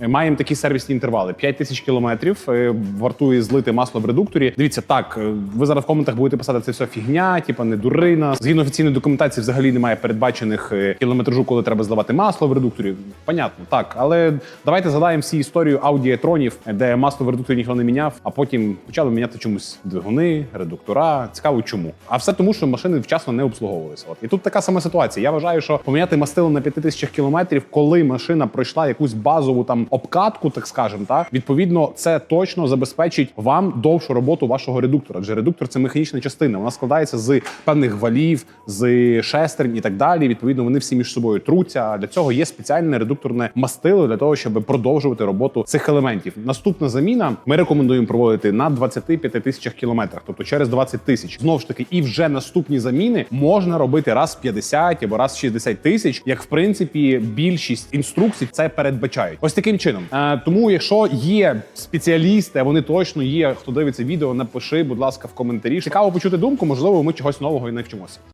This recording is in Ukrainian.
Маємо такі сервісні інтервали: 5 тисяч кілометрів е, вартує злити масло в редукторі. Дивіться, так е, ви зараз в коментах будете писати це все фігня, типа не дури нас. Згідно офіційної документації, взагалі немає передбачених е, кілометражу, коли треба зливати масло в редукторі. Понятно, так, але давайте згадаємо всі історію аудіетронів, де масло в редукторі ніхто не міняв, а потім почали міняти чомусь двигуни, редуктора. Цікаво, чому? А все тому, що машини вчасно не обслуговувалися. От і тут така сама ситуація. Я вважаю, що поміняти мастило на 5 тисячах кілометрів, коли машина пройшла якусь базову там обкатку, так скажемо, так відповідно, це точно забезпечить вам довшу роботу вашого редуктора. Адже редуктор це механічна частина. Вона складається з певних валів, з шестерень і так далі. Відповідно, вони всі між собою труться. Для цього є спеціальне редукторне мастило для того, щоб продовжувати роботу цих елементів. Наступна заміна ми рекомендуємо проводити на 25 тисячах кілометрах, тобто через 20 тисяч. Знову ж таки, і вже наступні заміни можна робити раз в 50 або раз в 60 тисяч, як в принципі більшість інструкцій це передбачають. Ось таким чином. Е, тому, якщо є спеціалісти, вони точно є, хто дивиться відео, напиши, будь ласка, в коментарі. Цікаво почути думку, можливо, ми чогось нового і навчимося.